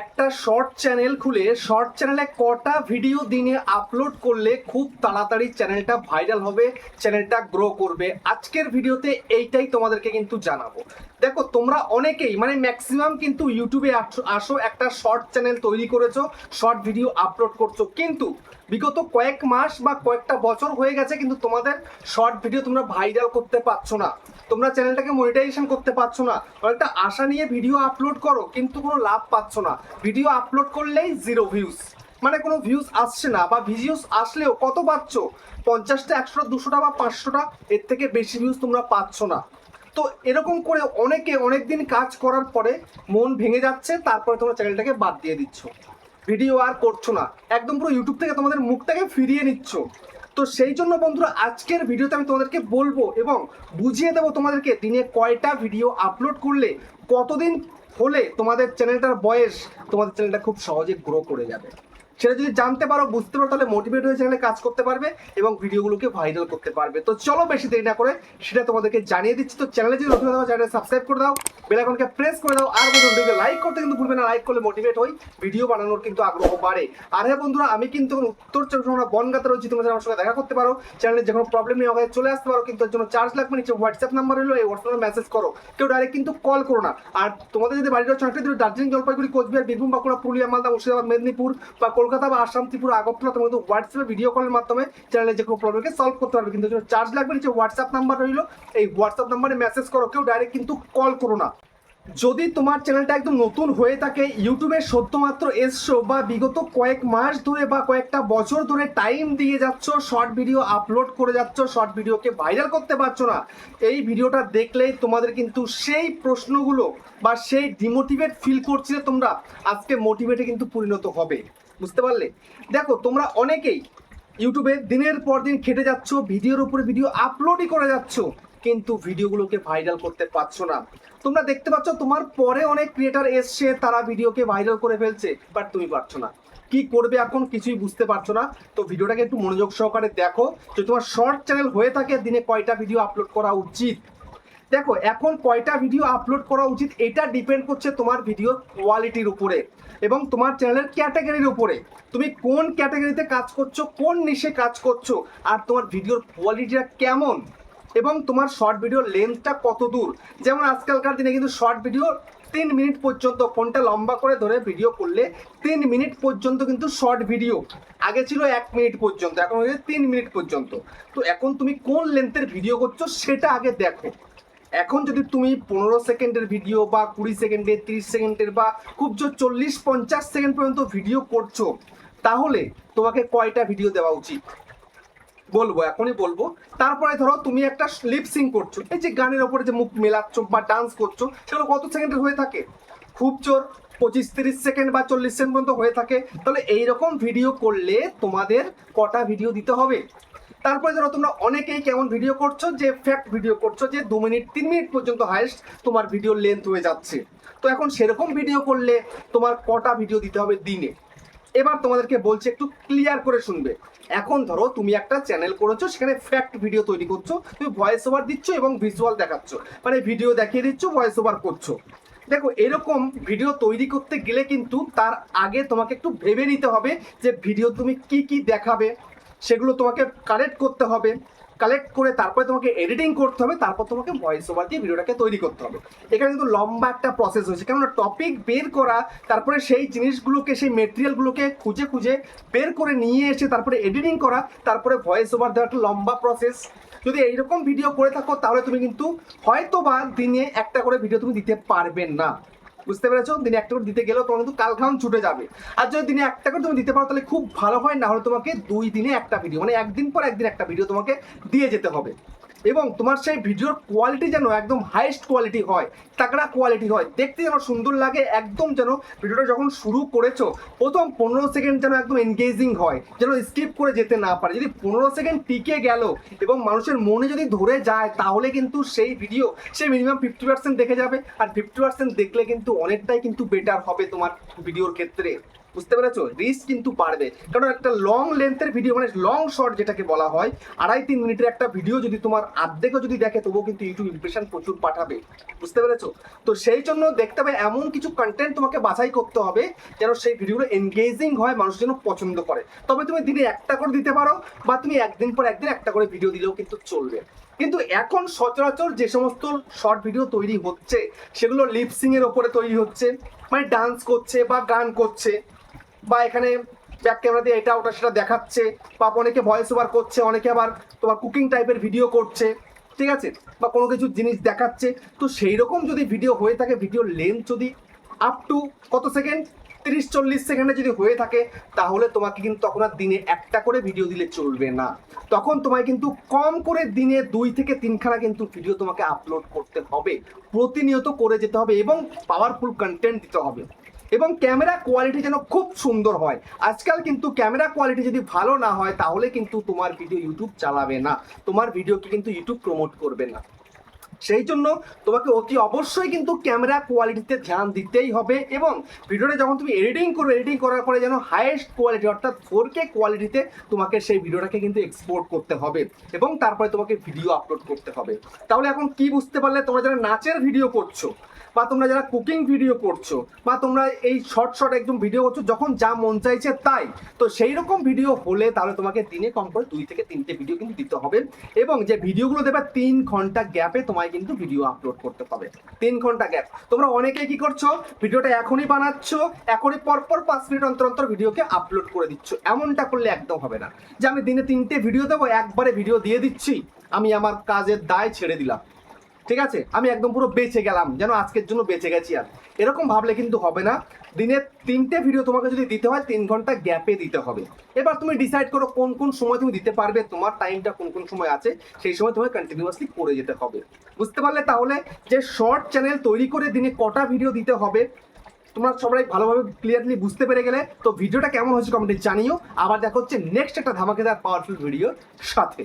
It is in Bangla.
একটা শর্ট চ্যানেল খুলে শর্ট চ্যানেলে কটা ভিডিও দিনে আপলোড করলে খুব তাড়াতাড়ি চ্যানেলটা ভাইরাল হবে চ্যানেলটা গ্রো করবে? আজকের ভিডিওতে এইটাই তোমাদেরকে কিন্তু জানাব। দেখো, তোমরা অনেকেই মানে ম্যাক্সিমাম কিন্তু ইউটিউবে আস- একটা শর্ট চ্যানেল তৈরি করেছ শর্ট ভিডিও আপলোড করছ, কিন্তু বিগত কয়েক মাস বা কয়েকটা বছর হয়ে গেছে কিন্তু তোমাদের শর্ট ভিডিও তোমরা ভাইরাল করতে পারছ না। তোমরা চ্যানেলটাকে মনিটাইজেশন করতে পারছ না। একটা আশা নিয়ে ভিডিও আপলোড করো, কিন্তু কোনো লাভ পাচ্ছ না। ভিডিও আপলোড করলেই জিরো ভিউজ মানে কোনো ভিউজ আসছে না বা ভিউজ আসলেও কত পাচ্ছ? পঞ্চাশটা, একশোটা, দুশোটা বা পাঁচশোটা, এর থেকে বেশি ভিউজ তোমরা পাচ্ছ না। তো এরকম করে অনেকে অনেকদিন কাজ করার পরে মন ভেঙে যাচ্ছে, তারপরে তোমরা চ্যানেলটাকে বাদ দিয়ে দিচ্ছ। ভিডিও আর করছ না। একদম পুরো ইউটিউব থেকে তোমাদের মুখটাকে ফিরিয়ে নিচ্ছ। তো সেই জন্য বন্ধুরা, আজকের ভিডিওতে আমি তোমাদেরকে বলব এবং বুঝিয়ে দেবো তোমাদেরকে দিনে কয়টা ভিডিও আপলোড করলে কতদিন হলে তোমাদের চ্যানেলটার বয়স তোমাদের চ্যানেলটা খুব সহজে গ্রো করে যাবে। সেটা যদি জানতে পারো, বুঝতে পারো, তাহলে মোটিভেট হয়ে চ্যানেলে কাজ করতে পারবে এবং ভিডিওগুলোকে ভাইরাল করতে পারবে। তো চলো বেশি দেরি না করে সেটা তোমাদেরকে জানিয়ে দিচ্ছি। তো চ্যানেলে যদি নতুন দাও চ্যানেলে সাবস্ক্রাইব করে দাও বেল আইকনকে প্রেস করে দাও, আর বন্ধু ভিডিওকে লাইক করতে কিন্তু ভুলবে না লাইক করলে মোটিভেট হই ভিডিও বানানোর কিন্তু আগ্রহ বাড়ে। আর হ্যাঁ বন্ধুরা, আমি কিন্তু উত্তর চব্বিশ পরগনা বনগাতে রয়েছি তোমরা আমার সঙ্গে দেখা করতে পারো। চ্যানেলে যে কোনো প্রবলেম নেই, আমাকে চলে আসতে পারো, কিন্তু এর জন্য চার্জ লাগবে নিচে হোয়াটসঅ্যাপ নাম্বার হলো এই হোয়াটসঅ্যাপে মেসেজ করো। কেউ ডাইরেক্ট কিন্তু কল করো না। আর তোমাদের যদি বাড়ির রয়েছে অনেকটা দূরে দার্জিলিং, জলপাইগুড়ি, কোচবিহার, বীরভূম, বাঁকুড়া, পুরুলিয়া, মালদা, মুর্শিদাবাদ, মেদিনীপুর বা কলকাতা বা আসাম, ত্রিপুরা, আগরতলা তোমরা হোয়াটসঅ্যাপে ভিডিও কলের মাধ্যমে চ্যানেলে যে কোনো প্রবলেমকে সলভ করতে পারবে। কিন্তু চার্জ লাগবে নিচে হোয়াটসঅ্যাপ নাম্বার রইল। এই হোয়াটসঅ্যাপ নাম্বারে মেসেজ করো, কেউ ডাইরেক্ট কিন্তু কল করো না। যদি তোমার চ্যানেলটা একদম নতুন হয়ে থাকে, ইউটিউবে সদ্যমাত্র এসছো বা বিগত কয়েক মাস ধরে বা কয়েকটা বছর ধরে টাইম দিয়ে যাচ্ছ শর্ট ভিডিও আপলোড করে যাচ্ছ শর্ট ভিডিওকে ভাইরাল করতে পারছ না, এই ভিডিওটা দেখলেই তোমাদের কিন্তু সেই প্রশ্নগুলো বা সেই ডিমোটিভেট ফিল করছিলে তোমরা, আজকে মোটিভেটে কিন্তু পরিণত হবে। বুঝতে পারলে? দেখো, তোমরা অনেকেই ইউটিউবে দিনের পর দিন খেটে যাচ্ছ, ভিডিওর উপরে ভিডিও আপলোডই করে যাচ্ছ, কিন্তু ভিডিওগুলোকে ভাইরাল করতে পারছ না। তোমরা দেখতে পাচ্ছ, তোমার পরে অনেক ক্রিয়েটার এসছে, তারা ভিডিওকে ভাইরাল করে ফেলছে বাট তুমি পারছ না। কি করবে এখন কিছুই বুঝতে পারছ না। তো ভিডিওটাকে একটু মনোযোগ সহকারে দেখো। যে তোমার শর্ট চ্যানেল হয়ে থাকে, দিনে কয়টা ভিডিও আপলোড করা উচিত? দেখো, এখন কয়টা ভিডিও আপলোড করা উচিত এটা ডিপেন্ড করছে তোমার ভিডিওর কোয়ালিটির উপরে এবং তোমার চ্যানেলের ক্যাটাগরির উপরে। তুমি কোন ক্যাটাগরিতে কাজ করছ, কোন নিশে কাজ করছ, আর তোমার ভিডিওর কোয়ালিটিটা কেমন এবং তোমার শর্ট ভিডিওর লেন্থটা কত দূর। যেমন আজকালকার দিনে কিন্তু শর্ট ভিডিও তিন মিনিট পর্যন্ত, ফোনটা লম্বা করে ধরে ভিডিও করলে তিন মিনিট পর্যন্ত কিন্তু শর্ট ভিডিও আগে ছিল এক মিনিট পর্যন্ত, এখন হয়েছে তিন মিনিট পর্যন্ত। তো এখন তুমি কোন লেন্থের ভিডিও করছ সেটা আগে দেখো। এখন যদি তুমি পনেরো সেকেন্ডের ভিডিও বা কুড়ি সেকেন্ডের তিরিশ সেকেন্ডের বা খুব জোর চল্লিশ, পঞ্চাশ সেকেন্ড পর্যন্ত ভিডিও করছ, তাহলে তোমাকে কয়টা ভিডিও দেওয়া উচিত? বলব, এখনই বলব। তারপরে ধরো তুমি একটা লিপ সিং করছ, এই যে গানের ওপরে যে মুখ মেলাচ্ছ বা ডান্স করছ, সেগুলো কত সেকেন্ডের হয়ে থাকে? খুব জোর পঁচিশ, তিরিশ সেকেন্ড বা চল্লিশ সেকেন্ড পর্যন্ত হয়ে থাকে, তাহলে এইরকম ভিডিও করলে তোমাদের কটা ভিডিও দিতে হবে? তারপরে ধরো তোমরা অনেকেই কেমন ভিডিও করছ, যে ফ্যাক্ট ভিডিও করছ, যে দু মিনিট, তিন মিনিট পর্যন্ত হাইস্ট তোমার ভিডিও লেন্থ হয়ে যাচ্ছে। তো এখন সেরকম ভিডিও করলে তোমার কটা ভিডিও দিতে হবে দিনে? এবার তোমাদেরকে বলছি একটু ক্লিয়ার করে শুনবে। এখন ধরো তুমি একটা চ্যানেল করেছ, সেখানে ফ্যাক্ট ভিডিও তৈরি করছ, তুমি ভয়েস ওভার দিচ্ছ এবং ভিজুয়াল দেখাচ্ছ। মানে ভিডিও দেখিয়ে দিচ্ছ ভয়েস ওভার করছ। দেখো, এরকম ভিডিও তৈরি করতে গেলে কিন্তু তার আগে তোমাকে একটু ভেবে নিতে হবে যে ভিডিও তুমি কি কি দেখাবে। সেগুলো তোমাকে কালেক্ট করতে হবে। কালেক্ট করে তারপরে তোমাকে এডিটিং করতে হবে, তারপর তোমাকে ভয়েস ওভার দিয়ে ভিডিওটাকে তৈরি করতে হবে। এখানে কিন্তু লম্বা একটা প্রসেস হয়েছে, কেননা টপিক বের করা, তারপরে সেই জিনিসগুলোকে, সেই মেটেরিয়ালগুলোকে খুঁজে খুঁজে বের করে নিয়ে এসে তারপরে এডিটিং করা, তারপরে ভয়েস ওভার দেওয়া একটা লম্বা প্রসেস যদি এইরকম ভিডিও করে থাকো, তাহলে তুমি কিন্তু হয়তো বা দিনে একটা করে ভিডিও তুমি দিতে পারবে না। বুঝতে পেরেছ? দিনে একটা করে দিতে গেলেও তোমার কিন্তু কালঘাম ছুটে যাবে। আর যদি দিনে একটা করে তুমি দিতে পারো, তাহলে খুব ভালো হয়, না হলে তোমাকে দুই দিনে একটা ভিডিও মানে একদিন পর একদিন একটা ভিডিও তোমাকে দিয়ে যেতে হবে। এবং তোমার সেই ভিডিওর কোয়ালিটি যেন একদম হাইয়েস্ট কোয়ালিটি হয়, তাকড়া কোয়ালিটি হয়। দেখতে যেন সুন্দর লাগে, একদম যেন ভিডিওটা যখন শুরু করেছ, প্রথম পনেরো সেকেন্ড যেন একদম এনগেজিং হয়, যেন স্কিপ করে যেতে না পারে। যদি পনেরো সেকেন্ড টিকে গেল এবং মানুষের মনে যদি ধরে যায়, তাহলে কিন্তু সেই ভিডিও সে মিনিমাম ফিফটি পার্সেন্ট দেখে যাবে। আর ফিফটি পার্সেন্ট দেখলে কিন্তু অনেকটাই কিন্তু বেটার হবে তোমার ভিডিওর ক্ষেত্রে। বুঝতে পেরেছ? রিস্ক কিন্তু বাড়বে। কারণ একটা লং লেন্থের ভিডিও মানে লং শর্ট যেটাকে বলা হয়, আড়াই তিন মিনিটের একটা ভিডিও যদি তোমার আর্ধেকও যদি দেখে, তবুও কিন্তু ইউটিউব ইমপ্রেশন প্রচুর পাঠাবে। বুঝতে পেরেছ? তো সেই জন্য দেখতে হবে, এমন কিছু কন্টেন্ট তোমাকে বাছাই করতে হবে যেন সেই ভিডিওগুলো এনগেজিং হয়, মানুষ যেন পছন্দ করে। তবে তুমি দিনে একটা করে দিতে পারো, বা তুমি একদিন পর একদিন একটা করে ভিডিও দিলেও কিন্তু চলবে। কিন্তু এখন সচরাচর যে সমস্ত শর্ট ভিডিও তৈরি হচ্ছে, সেগুলো লিপসিং এর ওপরে তৈরি হচ্ছে মানে ডান্স করছে বা গান করছে বা এখানে ব্যাক ক্যামেরা দিয়ে এটা ওটা সেটা দেখাচ্ছে, বা অনেকে ভয়েস ওভার করছে, অনেকে আবার তোমার কুকিং টাইপের ভিডিও করছে, ঠিক আছে? বা কোনো কিছু জিনিস দেখাচ্ছে, তো সেই রকম যদি ভিডিও হয়ে থাকে ভিডিও লেন্থ যদি আপ টু কত সেকেন্ড তিরিশ, চল্লিশ সেকেন্ডে যদি হয়ে থাকে, তাহলে তোমাকে কিন্তু তখন আর দিনে একটা করে ভিডিও দিলে চলবে না। তখন তোমায় কিন্তু কম করে দিনে দুই থেকে তিনখানা কিন্তু ভিডিও তোমাকে আপলোড করতে হবে। প্রতিনিয়ত করে যেতে হবে এবং পাওয়ারফুল কন্টেন্ট দিতে হবে। এবং ক্যামেরা কোয়ালিটি যেন খুব সুন্দর হয়। আজকাল কিন্তু ক্যামেরা কোয়ালিটি যদি ভালো না হয়, তাহলে কিন্তু তোমার ভিডিও ইউটিউব চালাবে না। তোমার ভিডিওকে কিন্তু ইউটিউব প্রমোট করবে না। সেই জন্য তোমাকে অতি অবশ্যই কিন্তু ক্যামেরা কোয়ালিটিতে ধ্যান দিতেই হবে এবং ভিডিওটা যখন তুমি এডিটিং করবে এডিটিং করার পরে যেন হাইয়েস্ট কোয়ালিটি অর্থাৎ ফোর কে কোয়ালিটিতে তোমাকে সেই ভিডিওটাকে কিন্তু এক্সপোর্ট করতে হবে এবং তারপরে তোমাকে ভিডিও আপলোড করতে হবে। তাহলে এখন কি বুঝতে পারলে তোমরা যারা নাচের ভিডিও করছ বা তোমরা যারা কুকিং ভিডিও করছ বা তোমরা এই শর্ট শর্ট একদম ভিডিও করছ, যখন যা মন চাইছে তাই। তো সেই রকম ভিডিও হলে তাহলে তোমাকে দিনে কম করে দুই থেকে তিনটে ভিডিও কিন্তু দিতে হবে এবং যে ভিডিওগুলো দেবে, তিন ঘণ্টা গ্যাপে তোমায় কিন্তু ভিডিও আপলোড করতে হবে তিন ঘণ্টা গ্যাপ তোমরা অনেকে কি করছ ভিডিওটা এখনই বানাচ্ছ, এখনই পরপর পাঁচ মিনিট অন্তর অন্তর ভিডিওকে আপলোড করে দিচ্ছ। এমনটা করলে একদম হবে না। যে আমি দিনে তিনটে ভিডিও দেবো, একবারে ভিডিও দিয়ে দিচ্ছি, আমি আমার কাজের দায় ছেড়ে দিলাম। ঠিক আছে? আমি একদম পুরো বেঁচে গেলাম, যেন আজকের জন্য বেঁচে গেছি আর। এরকম ভাবলে কিন্তু হবে না। দিনে তিনটে ভিডিও তোমাকে যদি দিতে হয়, তিন ঘণ্টা গ্যাপে দিতে হবে। এবার তুমি ডিসাইড করো কোন কোন সময় তুমি দিতে পারবে, তোমার টাইমটা কোন কোন সময় আছে, সেই সময় তোমাকে কন্টিনিউয়াসলি করে যেতে হবে। বুঝতে পারলে তাহলে যে শর্ট চ্যানেল তৈরি করে দিনে কটা ভিডিও দিতে হবে, তোমরা সবাই ভালোভাবে ক্লিয়ারলি বুঝতে পেরে গেলে। তো ভিডিওটা কেমন হয়েছে কমেন্টে জানিও। আবার দেখা হচ্ছে নেক্সট একটা ধামাকেদার পাওয়ারফুল ভিডিওর সাথে।